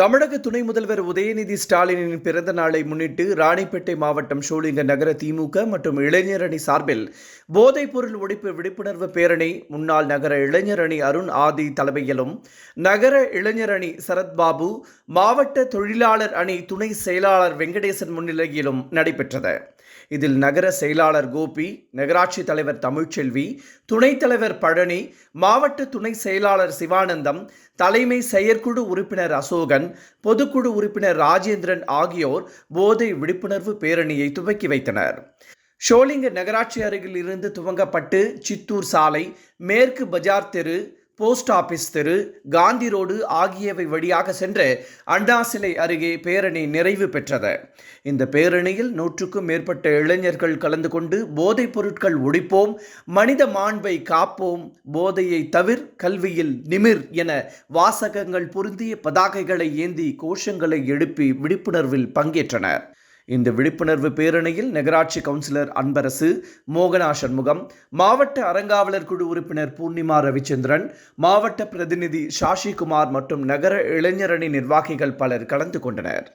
தமிழக துணை முதல்வர் உதயநிதி ஸ்டாலினின் பிறந்த நாளை முன்னிட்டு ராணிப்பேட்டை மாவட்டம் ஷோலிங்க நகர திமுக மற்றும் இளைஞர் அணி சார்பில் போதைப்பொருள் ஒழிப்பு விழிப்புணர்வு பேரணி முன்னாள் நகர இளைஞர் அணி அருண் ஆதி தலைமையிலும் நகர இளைஞர் அணி சரத்பாபு மாவட்ட தொழிலாளர் அணி துணை செயலாளர் வெங்கடேசன் முன்னிலையிலும் நடைபெற்றது. இதில் நகர செயலாளர் கோபி நகராட்சி தலைவர் தமிழ்ச்செல்வி துணைத் தலைவர் பழனி மாவட்ட துணை செயலாளர் சிவானந்தம் தலைமை செயற்குழு உறுப்பினர் அசோகன் பொதுக்குழு உறுப்பினர் ராஜேந்திரன் ஆகியோர் போதை விழிப்புணர்வு பேரணியை துவக்கி வைத்தனர். ஷோலிங்க நகராட்சி அருகில் இருந்து துவங்கப்பட்டு சித்தூர் சாலை மேற்கு பஜார் தெரு போஸ்ட் ஆபீஸ் தெரு காந்தி ரோடு ஆகியவை வழியாக சென்று அண்ணா சிலை அருகே பேரணி நிறைவு பெற்றது. இந்த பேரணியில் நூற்றுக்கும் மேற்பட்ட இளைஞர்கள் கலந்து கொண்டு போதைப் பொருட்கள் ஒழிப்போம் மனித மாண்பை காப்போம் போதையை தவிர் கல்வியில் நிமிர் என வாசகங்கள் பொருந்திய பதாகைகளை ஏந்தி கோஷங்களை எழுப்பி விழிப்புணர்வில் பங்கேற்றனர். இந்த விழிப்புணர்வு பேரணியில் நகராட்சி கவுன்சிலர் அன்பரசு மோகனா சண்முகம் மாவட்ட அறங்காவலர் குழு உறுப்பினர் பூர்ணிமா ரவிச்சந்திரன் மாவட்ட பிரதிநிதி சாஷிகுமார் மற்றும் நகர இளைஞரணி நிர்வாகிகள் பலர் கலந்து கொண்டனர்.